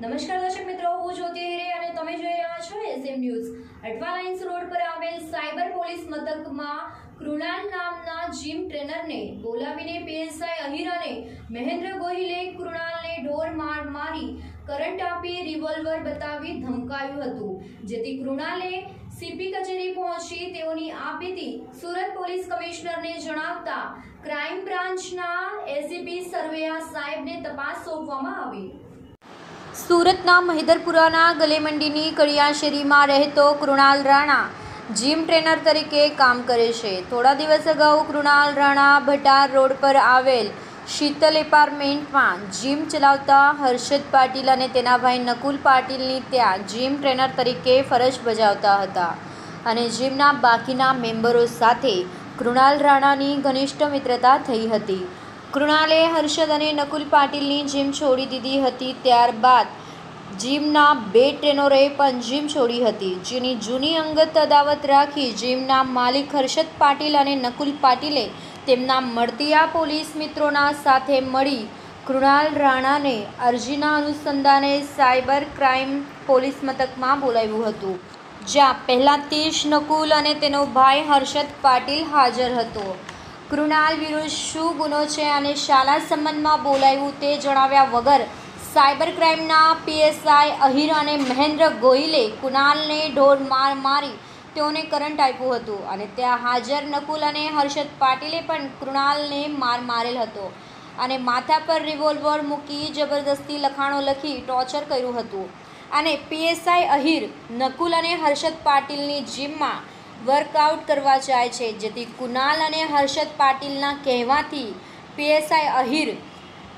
નમસ્કાર દર્શક મિત્રો, હું જ્યોતિ હિરે અને તમે જોઈ રહ્યા છો SM news. Athwa lines road પર આવેલ સાયબર પોલીસ મથકમાં કૃણાલ નામના જીમ ટ્રેનરને બોલાવીને પીએસઆઈ અહિર અને મહેન્દ્ર ગોહિલે કૃણાલને ઢોર માર મારી કરંટ આપી રિવોલ્વર બતાવી ધમકાવ્યું હતું. જેથી કૃણાલે સીપી કચેરી પહોંચી તેઓની આપીતી સુરત પોલીસ કમિશનરને જણાવતા ક્રાઇમ બ્રાન્ચના એસીપી સરવૈયા સાહેબને તપાસ સોંપવામાં આવી. સુરતના મહેદરપુરાના ગલેમંડીની કડિયાશેરીમાં રહેતો કૃણાલ રાણા જીમ ટ્રેનર તરીકે કામ કરે છે. થોડા દિવસ અગાઉ કૃણાલ રાણા ભટાર રોડ પર આવેલ શીતલ એપાર્ટમેન્ટમાં જીમ ચલાવતા હર્ષદ પાટીલ અને તેના ભાઈ નકુલ પાટીલની ત્યાં જીમ ટ્રેનર તરીકે ફરજ બજાવતા હતા અને જીમના બાકીના મેમ્બરો સાથે કૃણાલ રાણાની ઘનિષ્ઠ મિત્રતા થઈ હતી. કૃણાલે હર્ષદ અને નકુલ પાટીલની જીમ છોડી દીધી હતી ત્યારબાદ જીમના બે ટ્રેનરોએ પણ જીમ છોડી હતી. જેની જૂની અંગત અદાવત રાખી જીમના માલિક હર્ષદ પાટીલ અને નકુલ પાટીલે તેમના મળતીયા પોલીસ મિત્રોના સાથે મળી કૃણાલ રાણાને અરજીના અનુસંધાને સાયબર ક્રાઇમ પોલીસ મથકમાં બોલાવ્યું હતું, જ્યાં પહેલાં જ નકુલ અને તેનો ભાઈ હર્ષદ પાટીલ હાજર હતો. કૃણાલ વિરુદ્ધ શું ગુનો છે અને શાના સંબંધમાં બોલાવ્યું તે જણાવ્યા વગર સાયબર ક્રાઇમના પીએસઆઈ અહિર અને મહેન્દ્ર ગોહિલે કુણાલને ઢોર માર મારી તેઓને કરંટ આપ્યું હતું અને ત્યાં હાજર નકુલ અને હર્ષદ પાટીલે પણ કૃણાલને માર મારેલ હતો અને માથા પર રિવોલ્વર મૂકી જબરદસ્તી લખાણો લખી ટોર્ચર કર્યું હતું. અને પીએસઆઈ અહિર, નકુલ અને હર્ષદ પાટીલની જીમમાં વર્કઆઉટ કરવા જાય છે. જેથી કુણાલ અને હર્ષદ પાટીલના કહેવાથી પીએસઆઈ અહીર,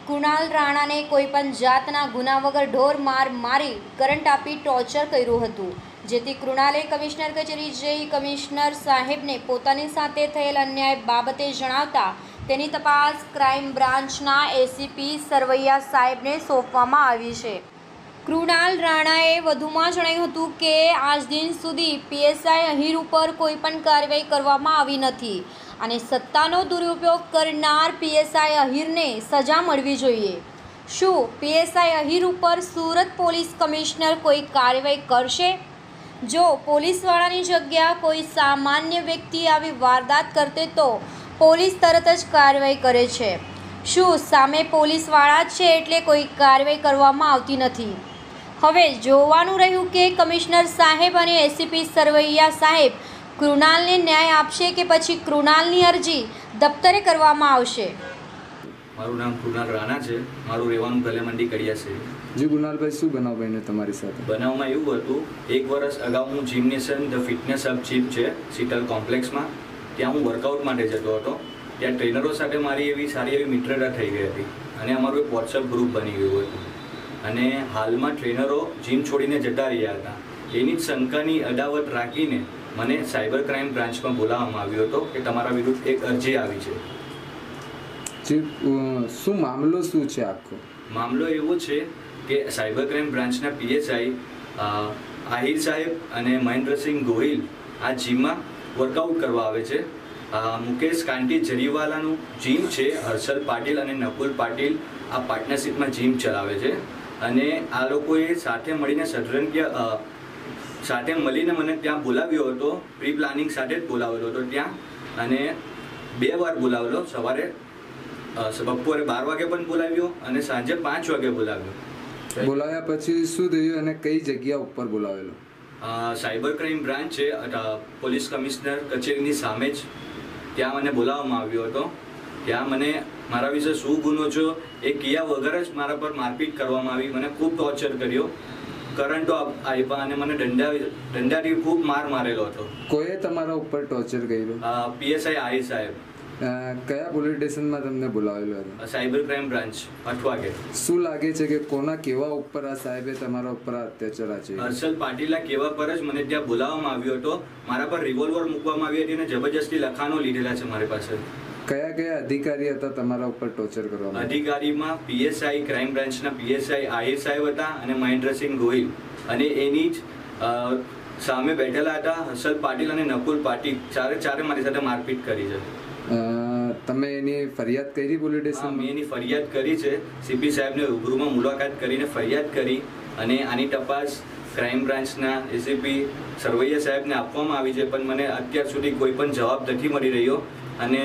કુણાલ રાણાને કોઈપણ જાતના ગુના વગર ઢોર માર મારી કરંટ આપી ટોર્ચર કર્યું હતું. જેથી કૃણાલે કમિશનર કચેરી જઈ કમિશનર સાહેબને પોતાની સાથે થયેલ અન્યાય બાબતે જણાવતા તેની તપાસ ક્રાઇમ બ્રાન્ચના એસીપી સરવૈયા સાહેબને સોંપવામાં આવી છે. કૃણાલ રાણાએ વધુમાં જણાવ્યું હતું કે, આજ દિન સુધી પીએસઆઈ અહીર ઉપર કોઈ પણ કાર્યવાહી કરવામાં આવી નથી અને સત્તાનો દુરુપયોગ કરનાર પીએસઆઈ અહીરને સજા મળવી જોઈએ. શું પીએસઆઈ અહીર ઉપર સુરત પોલીસ કમિશનર કોઈ કાર્યવાહી કરશે? જો પોલીસવાળાની જગ્યા કોઈ સામાન્ય વ્યક્તિ આવી વારદાત કરતે તો પોલીસ તરત જ કાર્યવાહી કરે છે. શું સામે પોલીસવાળા છે એટલે કોઈ કાર્યવાહી કરવામાં આવતી નથી? હવે જોવાનું રહ્યું કે કમિશનર સાહેબ અને એસીપી સરવૈયા સાહેબ કૃણાલને ન્યાય આપશે કે પછી કૃણાલની અરજી દફતરે કરવામાં આવશે? મારું નામ કૃણાલ રાણા છે. મારું રહેવાનું ગલેમંડી કડિયા છે. જી ગુનાલભાઈ શું બનાવ બન્યો તમારી સાથે? બનાવમાં એવું હતું એક વર્ષ અગાઉ હું જીમનેશન ધ ફિટનેસ હબ જીમ છે શીતલ કોમ્પ્લેક્સમાં. ત્યાં હું વર્કઆઉટ માટે જતો હતો. ત્યાં ટ્રેનરો સાથે મારી એવી સારી એવી મિત્રતા થઈ ગઈ હતી. અને અમારું એક વોટ્સઅપ ગ્રુપ બની ગયું હતું. અને હાલમાં ટ્રેનરો જીમ છોડીને જતા રહ્યા હતા. એની જ શંકાની અદાવત રાખીને મને સાયબર ક્રાઇમ બ્રાન્ચમાં બોલાવવામાં આવ્યો હતો કે તમારા વિરુદ્ધ એક અરજી આવી છે. જી શું મામલો શું છે આખો? મામલો એવો છે કે સાયબર ક્રાઇમ બ્રાન્ચના પીએસઆઈ આહિર સાહેબ અને મહેન્દ્રસિંહ ગોહિલ આ જીમમાં વર્કઆઉટ કરવા આવે છે. મુકેશ કાંટી જરીવાલાનું જીમ છે હર્ષલ પાટીલ અને નકુલ પાટીલ આ પાર્ટનરશિપમાં જીમ ચલાવે છે. અને આ લોકોએ સાથે મળીને શટરંગ સાથે મળીને મને ત્યાં બોલાવ્યો હતો પ્રી પ્લાનિંગ સાથે જ બોલાવેલો હતો ત્યાં. અને બે વાર બોલાવેલો સવારે બપોરે બાર વાગે પણ બોલાવ્યો અને સાંજે પાંચ વાગે બોલાવ્યો. બોલાવ્યા પછી શું થયું અને કઈ જગ્યા ઉપર બોલાવેલો? સાયબર ક્રાઇમ બ્રાન્ચ છે પોલીસ કમિશનર કચેરીની સામે જ ત્યાં મને બોલાવવામાં આવ્યો હતો. ત્યાં મને મારા વિશે શું ગુનો છો? એ કિયા વગર જ મારા પર મારપીટ કરવામાં આવી. મને ખૂબ ટોર્ચર કર્યો. કરંટો આપ્યા અને મને દંડા દંડાથી ખૂબ માર મારેલો હતો. કોઈએ તમારા ઉપર ટોર્ચર કર્યું? પીએસઆઈ આઈ સાહેબ. કયા પોલીસ સ્ટેશનમાં તમને બોલાવેલો હતો? સાયબર ક્રાઇમ બ્રાન્ચ અઠવાગે શું લાગે છે કે કોના કેવા ઉપર આ સાહેબે તમારા ઉપર અત્યાચાર આચર્યો? હર્ષલ પાટીલના કેવા પર જ મને ત્યાં બોલાવવામાં આવ્યો હતો. મારા પર રિવોલ્વર મૂકવામાં આવી હતી અને જબરજસ્તી લખાણો લીધેલા છે મારી પાસે. કયા કયા અધિકારી હતા તમારા ઉપર ટોર્ચર કરવામાં અધિકારીમાં પીએસઆઈ ક્રાઇમ બ્રાન્ચના પીએસઆઈ આહિર સાહેબ હતા અને મહેન્દ્રસિંહ ગોહિલ. અને એની જ સામે બેઠેલા હતા હર્ષદ પાટીલ અને નકુલ પાટીલ. ચારે ચારે મારી સાથે મારપીટ કરી છે. તમે એની ફરિયાદ કરી પોલીસ સ્ટેશન મેં એની ફરિયાદ કરી છે. સીપી સાહેબને રૂબરૂમાં મુલાકાત કરીને ફરિયાદ કરી અને આની તપાસ ક્રાઇમ બ્રાન્ચના એસીપી સરવૈયા સાહેબને આપવામાં આવી છે. પણ મને અત્યાર સુધી કોઈ પણ જવાબ નથી મળી રહ્યો. અને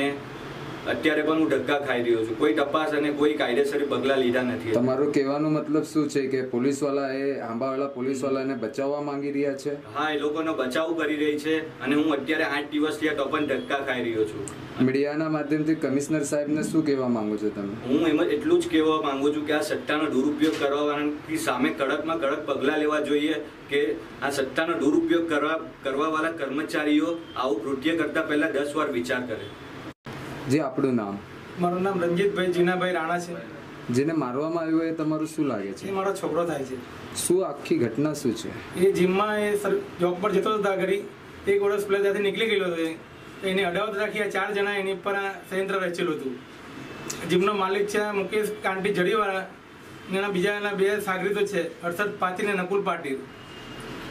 અત્યારે પણ હું ધક્કા ખાઈ રહ્યો છું. કોઈ તપાસ અને કોઈ કાયદેસર પગલાં લીધા નથી. તમારો કહેવાનો મતલબ શું છે કે પોલીસવાળા એ આંબાવાળા પોલીસવાળાને બચાવવા માંગી રહ્યા છે? હા એ લોકોનો બચાવ કરી રહી છે અને હું અત્યારે આઠ દિવસ થયા તો પણ ધક્કા ખાઈ રહ્યો છું. મીડિયાના માધ્યમથી કમિશનર સાહેબને શું કહેવા માંગો છો તમે? હું એમ એટલું જ કહેવા માંગુ છું કે આ સત્તાનો દુરુપયોગ કરવાવાળાની સામે કડકમાં કડક પગલાં લેવા જોઈએ કે આ સત્તાનો દુરુપયોગ કરવા કરવાવાળા કર્મચારીઓ આવું કૃત્ય કરતા પહેલા દસ વાર વિચાર કરે. જે આપણું નામ? મારું નામ રંજીતભાઈ જીનાભાઈ રાણા છે. જેને મારવામાં આવ્યો એ તમારું શું લાગે એ છે મારો છોકરો થાય છે. શું આખી ઘટના શું છે? એ જીમમાં એ સર જોબ પર જતો હતા ઘડી એક વર્ષ પહેલાં ત્યાંથી નીકળી ગયેલો હતો એને અડાવત રાખી આ ચાર જણા એની પર સંયંત્ર રચેલું હતું. જીમનો માલિક છે મુકેશ કાંટી જડીવાળા. એના બીજા એના બે સાગરીતો છે હર્ષદ પાટીલ અને નકુલ પાટીલ.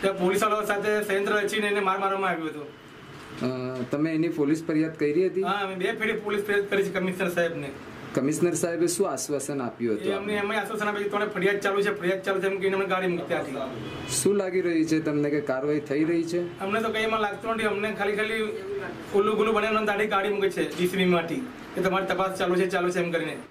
ત્યાં પોલીસવાળાઓ સાથે સંયંત્ર રચીને એને માર મારવામાં આવ્યો હતો. તમે એની પોલીસ ફરિયાદ કરી હતી? હા અમે બે ફેરી પોલીસ ફરિયાદ કરી છે કમિશનર સાહેબને. કમિશનર સાહેબે શું આશ્વાસન આપ્યું હતું અમને હતું એમ આશ્વાસન આપ્યું તમને ફરિયાદ ચાલુ છે ફરિયાદ ચાલુ છે એમ કહીને અમને ગાડી મૂકી ત્યાંથી શું લાગી રહી છે તમને કે કાર્યવાહી થઈ રહી છે? અમને તો કઈ એમાં લાગતું નથી. અમને ખાલી ખાલી ખુલ્લું ગુલ્લુ બનાવીને દાઢી ગાડી મૂકે છે જીસીબી માંથી કે તમારી તપાસ ચાલુ છે ચાલુ છે એમ કરીને.